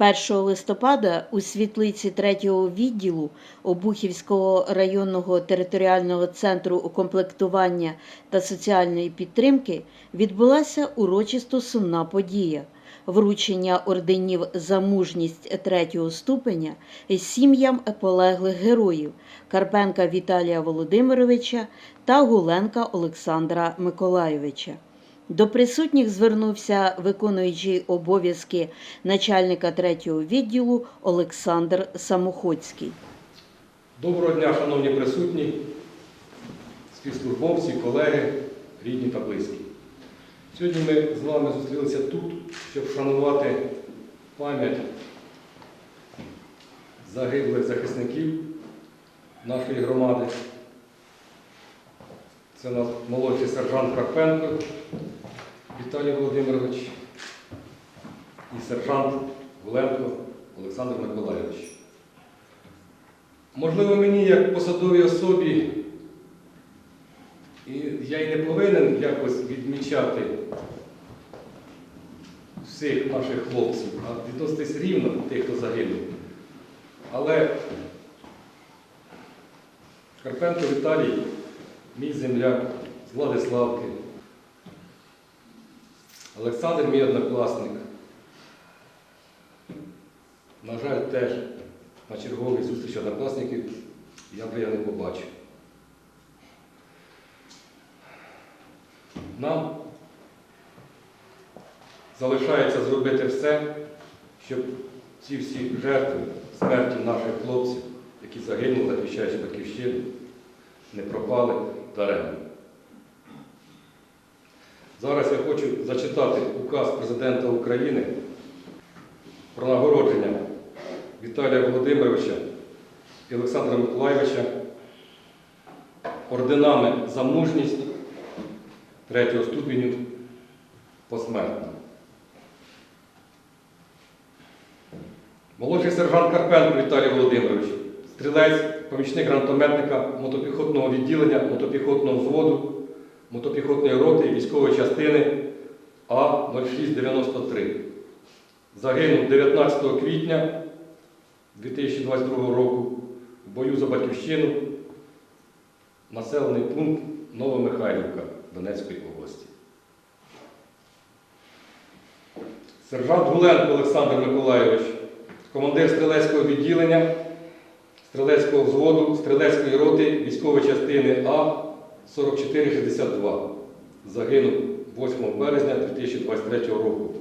1 листопада у світлиці 3-го відділу Обухівського районного територіального центру укомплектування та соціальної підтримки відбулася урочисто сумна подія вручення орденів за мужність третього ступеня сім'ям полеглих героїв Карпенка Віталія Володимировича та Гуленка Олександра Миколайовича. До присутніх звернувся виконуючий обов'язки начальника третього відділу Олександр Самоходський. Доброго дня, шановні присутні, співслужбовці, колеги, рідні та близькі. Сьогодні ми з вами зустрілися тут, щоб вшанувати пам'ять загиблих захисників нашої громади. Це у нас молодший сержант Карпенко Віталій Володимирович і сержант Гуленко Олександр Миколайович. Можливо, мені як посадовій особі, і я й не повинен якось відмічати всіх наших хлопців, а відноситись рівно тих, хто загинув. Але Карпенко Віталій, мій земляк з Владиславки, Олександр мій однокласник, на жаль, теж на черговій зустрічі однокласників я би я не побачив. Нам залишається зробити все, щоб ці всі жертви смерті наших хлопців, які загинули, захищаючи батьківщину, не пропали даремно. Зараз я хочу зачитати указ президента України про нагородження Віталія Володимировича і Олександра Миколайовича орденами за мужність третього ступеню посмертно. Молодший сержант Карпенко Віталій Володимирович, стрілець, помічник гранатометника мотопіхотного відділення, мотопіхотного взводу, мотопіхотної роти військової частини А0693. Загинув 19 квітня 2022 року в бою за батьківщину, населений пункт Новомихайлівка Донецької області. Сержант Гуленко Олександр Миколайович, командир стрілецького відділення, стрілецького взводу, стрілецької роти військової частини А4462. Загинув 8 березня 2023 року.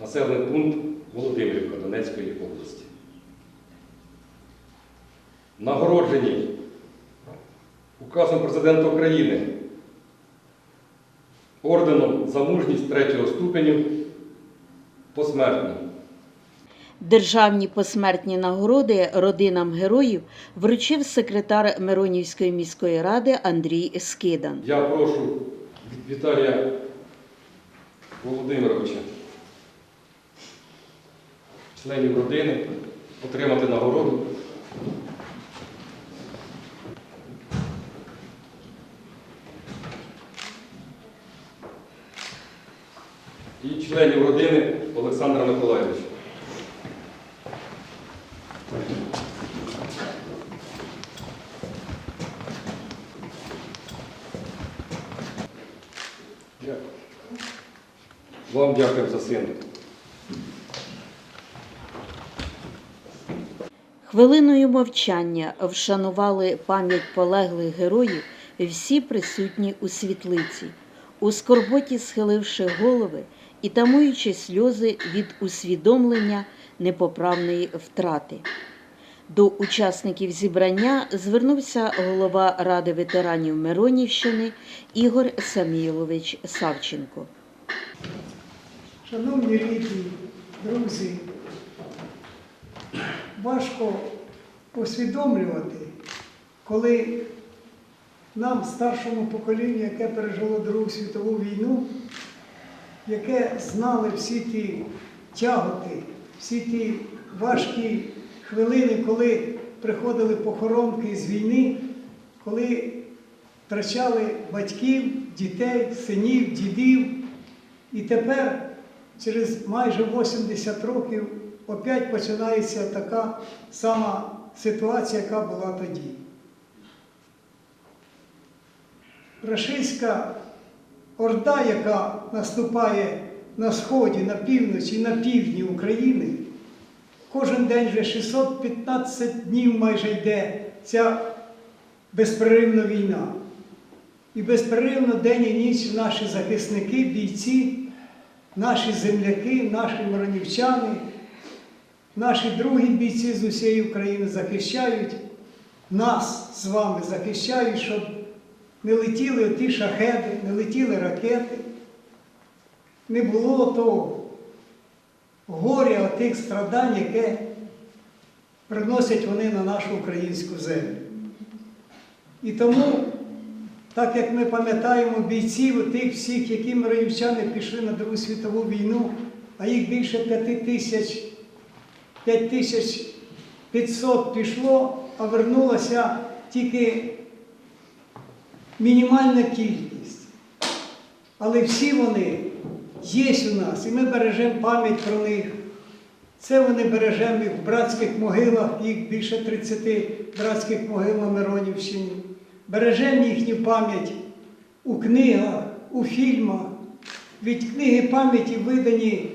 Населений пункт Володимирівка Донецької області. Нагороджені указом президента України орденом за мужність третього ступеню посмертно. Державні посмертні нагороди родинам героїв вручив секретар Миронівської міської ради Андрій Скидан. Я прошу Віталія Володимировича, членів родини, отримати нагороду. І членів родини Олександра Миколайовича. Дякую. Вам дякую за син. Хвилиною мовчання вшанували пам'ять полеглих героїв всі присутні у світлиці, у скорботі схиливши голови і тамуючи сльози від усвідомлення непоправної втрати. До учасників зібрання звернувся голова Ради ветеранів Миронівщини Ігор Самілович Савченко. Шановні рідні, друзі, важко усвідомлювати, коли нам, старшому поколінню, яке пережило Другу світову війну, яке знали всі ті тяготи, всі ті важкі хвилини, коли приходили похоронки з війни, коли втрачали батьків, дітей, синів, дідів. І тепер через майже 80 років опять починається така сама ситуація, яка була тоді. Рашистська орда, яка наступає на сході, на півночі, на півдні України, кожен день вже 615 днів майже йде ця безперервна війна. І безперервно день і ніч наші захисники, бійці, наші земляки, наші миронівчани, наші другі бійці з усієї України захищають нас з вами, захищають, щоб не летіли ті шахеди, не летіли ракети, не було того горя, тих страдань, яке приносять вони на нашу українську землю. І тому, так як ми пам'ятаємо бійців, тих всіх, які мироївчани пішли на Другу світову війну, а їх більше п'яти тисяч, п'ять тисяч 500 пішло, а вернулася тільки мінімальна кількість. Але всі вони є у нас, і ми бережемо пам'ять про них. Це вони бережемо в братських могилах, їх більше 30 братських могил на Миронівщині. Бережемо їхню пам'ять у книгах, у фільмах. Від книги пам'яті видані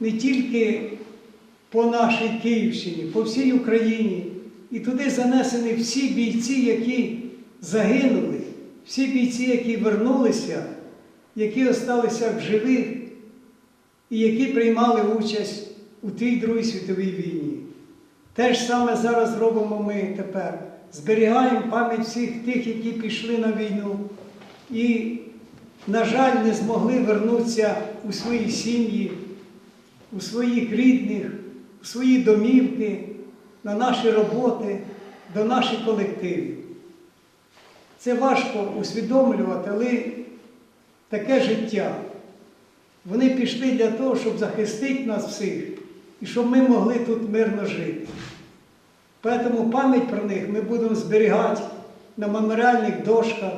не тільки по нашій Київщині, по всій Україні. І туди занесені всі бійці, які загинули, всі бійці, які вернулися, які залишилися в живих і які приймали участь у тій Другій світовій війні. Те ж саме зараз робимо ми тепер. Зберігаємо пам'ять всіх тих, які пішли на війну і, на жаль, не змогли вернутися у свої сім'ї, у своїх рідних, у свої домівки, на наші роботи, до наших колективів. Це важко усвідомлювати, але таке життя. Вони пішли для того, щоб захистити нас всіх і щоб ми могли тут мирно жити. Тому пам'ять про них ми будемо зберігати на меморіальних дошках,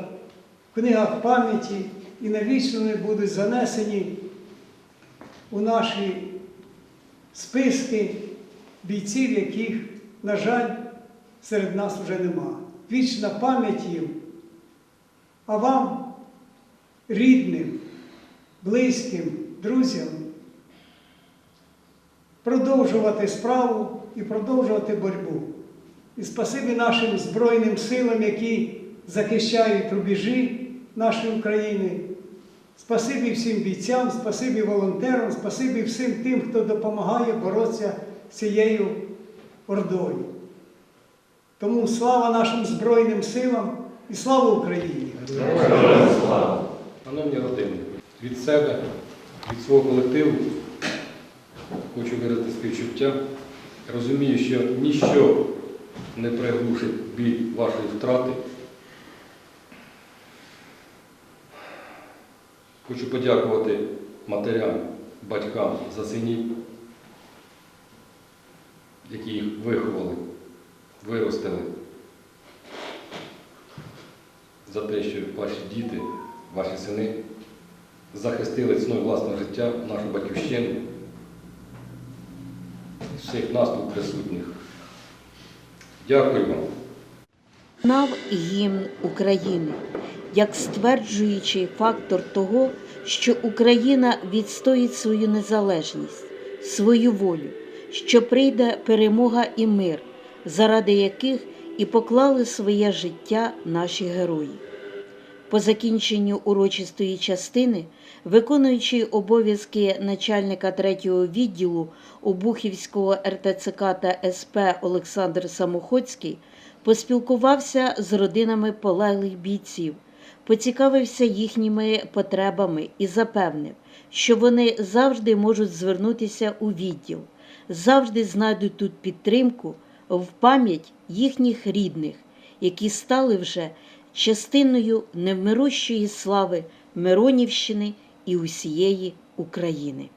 в книгах пам'яті і навічно вони будуть занесені у наші списки бійців, яких, на жаль, серед нас вже нема. Вічна пам'ять їм, а вам, рідним, близьким, друзям, продовжувати справу і продовжувати боротьбу. І спасибі нашим Збройним силам, які захищають рубежі нашої України. Спасибі всім бійцям, спасибі волонтерам, спасибі всім тим, хто допомагає боротися з цією ордою. Тому слава нашим Збройним силам і слава Україні! Шановні родини, від себе, від свого колективу хочу виразити співчуття. Розумію, що ніщо не приглушить біль вашої втрати. Хочу подякувати матерям, батькам за синів, які їх виховали, виростили, за те, що ваші діти, ваші сини захистили ціною власного життя нашу батьківщину, всіх нас тут присутніх. Дякую вам. Нав гімн України як стверджуючий фактор того, що Україна відстоїть свою незалежність, свою волю, що прийде перемога і мир, заради яких і поклали своє життя наші герої. По закінченню урочистої частини, виконуючий обов'язки начальника третього відділу Обухівського РТЦК та СП Олександр Самоходський поспілкувався з родинами полеглих бійців, поцікавився їхніми потребами і запевнив, що вони завжди можуть звернутися у відділ, завжди знайдуть тут підтримку в пам'ять їхніх рідних, які стали вже частиною невмирущої слави Миронівщини і усієї України.